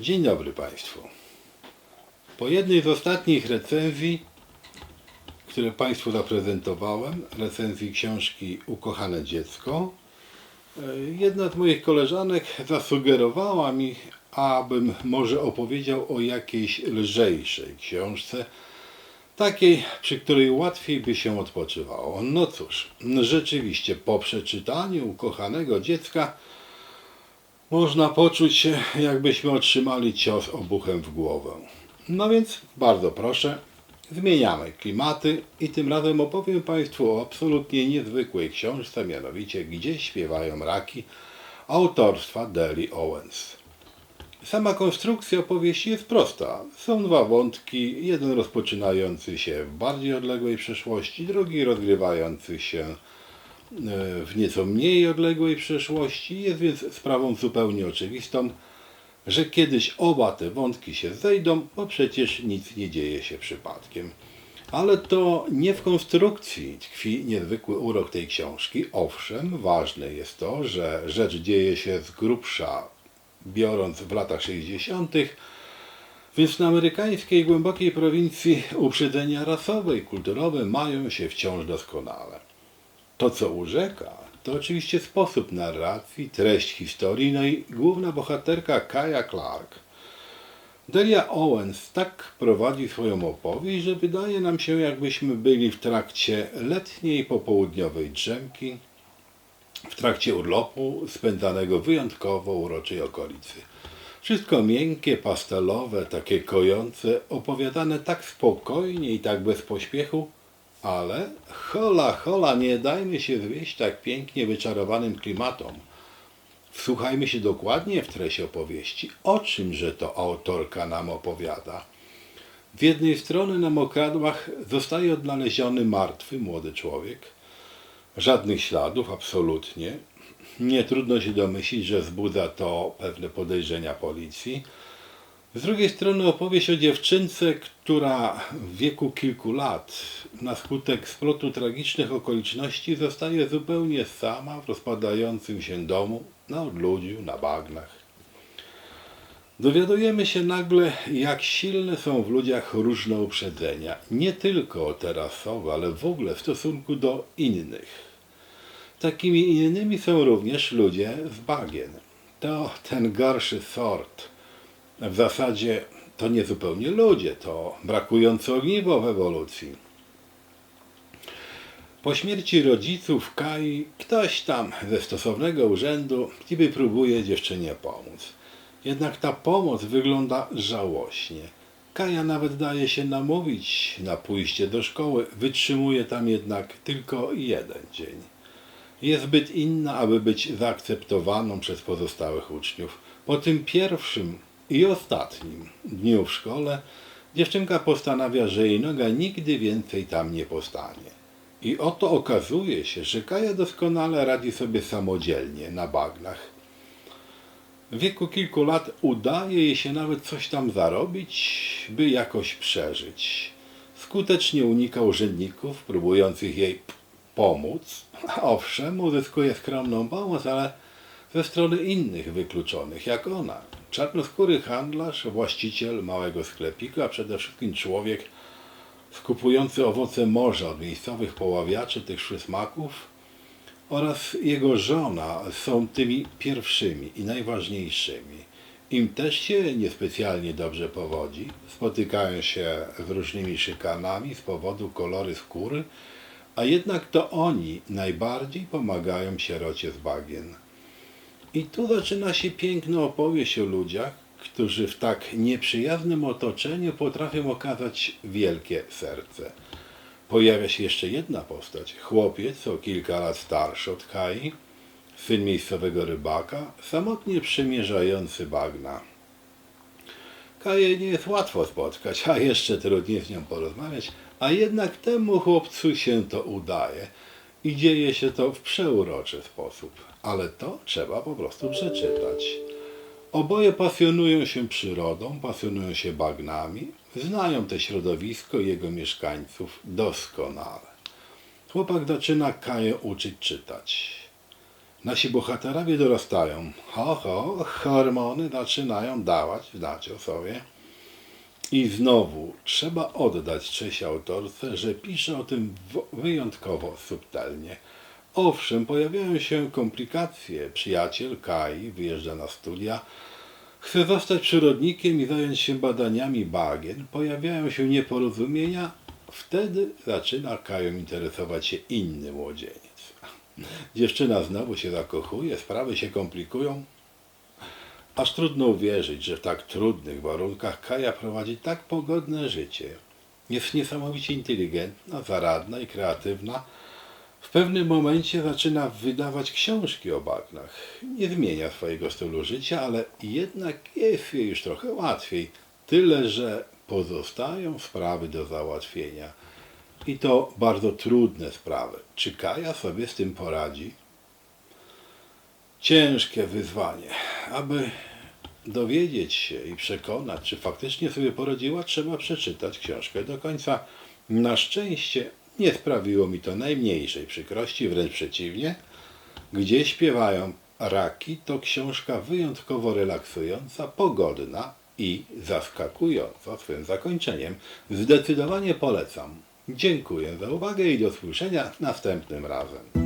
Dzień dobry Państwu. Po jednej z ostatnich recenzji, które Państwu zaprezentowałem, recenzji książki Ukochane dziecko, e, jedna z moich koleżanek zasugerowała mi, abym może opowiedział o jakiejś lżejszej książce, takiej, przy której łatwiej by się odpoczywało. No cóż, rzeczywiście po przeczytaniu Ukochanego dziecka można poczuć się, jakbyśmy otrzymali cios obuchem w głowę. No więc bardzo proszę, zmieniamy klimaty i tym razem opowiem Państwu o absolutnie niezwykłej książce, mianowicie Gdzie śpiewają raki, autorstwa Deli Owens. Sama konstrukcja opowieści jest prosta. Są dwa wątki, jeden rozpoczynający się w bardziej odległej przeszłości, drugi rozgrywający się w nieco mniej odległej przeszłości. Jest więc sprawą zupełnie oczywistą, że kiedyś oba te wątki się zejdą, bo przecież nic nie dzieje się przypadkiem. Ale to nie w konstrukcji tkwi niezwykły urok tej książki. Owszem, ważne jest to, że rzecz dzieje się z grubsza, biorąc w latach 60., więc na amerykańskiej głębokiej prowincji uprzedzenia rasowe i kulturowe mają się wciąż doskonale. To, co urzeka, to oczywiście sposób narracji, treść historii, no i główna bohaterka Kaja Clark. Delia Owens tak prowadzi swoją opowieść, że wydaje nam się, jakbyśmy byli w trakcie letniej popołudniowej drzemki, w trakcie urlopu spędzanego wyjątkowo uroczej okolicy. Wszystko miękkie, pastelowe, takie kojące, opowiadane tak spokojnie i tak bez pośpiechu, ale hola, hola, nie dajmy się zwieść tak pięknie wyczarowanym klimatom. Wsłuchajmy się dokładnie w treść opowieści, o czymże to autorka nam opowiada. Z jednej strony na mokradłach zostaje odnaleziony martwy młody człowiek. Żadnych śladów, absolutnie. Nie trudno się domyślić, że wzbudza to pewne podejrzenia policji. Z drugiej strony opowieść o dziewczynce, która w wieku kilku lat na skutek splotu tragicznych okoliczności zostaje zupełnie sama w rozpadającym się domu, na odludziu, na bagnach. Dowiadujemy się nagle, jak silne są w ludziach różne uprzedzenia, nie tylko terasowe, ale w ogóle w stosunku do innych. Takimi innymi są również ludzie z bagien. To ten gorszy sort. W zasadzie to nie zupełnie ludzie, to brakujące ogniwo w ewolucji. Po śmierci rodziców Kai ktoś tam ze stosownego urzędu niby próbuje dziewczynie pomóc. Jednak ta pomoc wygląda żałośnie. Kaja nawet daje się namówić na pójście do szkoły, wytrzymuje tam jednak tylko jeden dzień. Jest zbyt inna, aby być zaakceptowaną przez pozostałych uczniów. Po tym pierwszym i ostatnim dniu w szkole dziewczynka postanawia, że jej noga nigdy więcej tam nie postanie. I oto okazuje się, że Kaja doskonale radzi sobie samodzielnie na bagnach. W wieku kilku lat udaje jej się nawet coś tam zarobić, by jakoś przeżyć. Skutecznie unika urzędników próbujących jej pomóc. Owszem, uzyskuje skromną pomoc, ale ze strony innych wykluczonych, jak ona. Czarnoskóry handlarz, właściciel małego sklepiku, a przede wszystkim człowiek skupujący owoce morza od miejscowych poławiaczy tych szlysmaków oraz jego żona są tymi pierwszymi i najważniejszymi. Im też się niespecjalnie dobrze powodzi, spotykają się z różnymi szykanami z powodu kolory skóry, a jednak to oni najbardziej pomagają sierocie z bagien. I tu zaczyna się piękna opowieść o ludziach, którzy w tak nieprzyjaznym otoczeniu potrafią okazać wielkie serce. Pojawia się jeszcze jedna postać. Chłopiec o kilka lat starszy od Kai, syn miejscowego rybaka, samotnie przemierzający bagna. Kaję nie jest łatwo spotkać, a jeszcze trudniej z nią porozmawiać, a jednak temu chłopcu się to udaje i dzieje się to w przeuroczy sposób. Ale to trzeba po prostu przeczytać. Oboje pasjonują się przyrodą, pasjonują się bagnami, znają te środowisko i jego mieszkańców doskonale. Chłopak zaczyna Kaję uczyć czytać. Nasi bohaterowie dorastają. Ho, ho, hormony zaczynają dawać znać o sobie. I znowu trzeba oddać cześć autorce, że pisze o tym wo- wyjątkowo subtelnie. Owszem, pojawiają się komplikacje. Przyjaciel Kai wyjeżdża na studia, chce zostać przyrodnikiem i zająć się badaniami bagien. Pojawiają się nieporozumienia. Wtedy zaczyna Kają interesować się inny młodzieniec. Dziewczyna znowu się zakochuje, sprawy się komplikują. Aż trudno uwierzyć, że w tak trudnych warunkach Kaja prowadzi tak pogodne życie. Jest niesamowicie inteligentna, zaradna i kreatywna. W pewnym momencie zaczyna wydawać książki o bagnach. Nie zmienia swojego stylu życia, ale jednak jest jej już trochę łatwiej. Tyle, że pozostają sprawy do załatwienia. I to bardzo trudne sprawy. Czy Kaja sobie z tym poradzi? Ciężkie wyzwanie. Aby dowiedzieć się i przekonać, czy faktycznie sobie poradziła, trzeba przeczytać książkę do końca. Na szczęście nie sprawiło mi to najmniejszej przykrości, wręcz przeciwnie. Gdzie śpiewają raki, to książka wyjątkowo relaksująca, pogodna i zaskakująca swym zakończeniem. Zdecydowanie polecam. Dziękuję za uwagę i do usłyszenia następnym razem.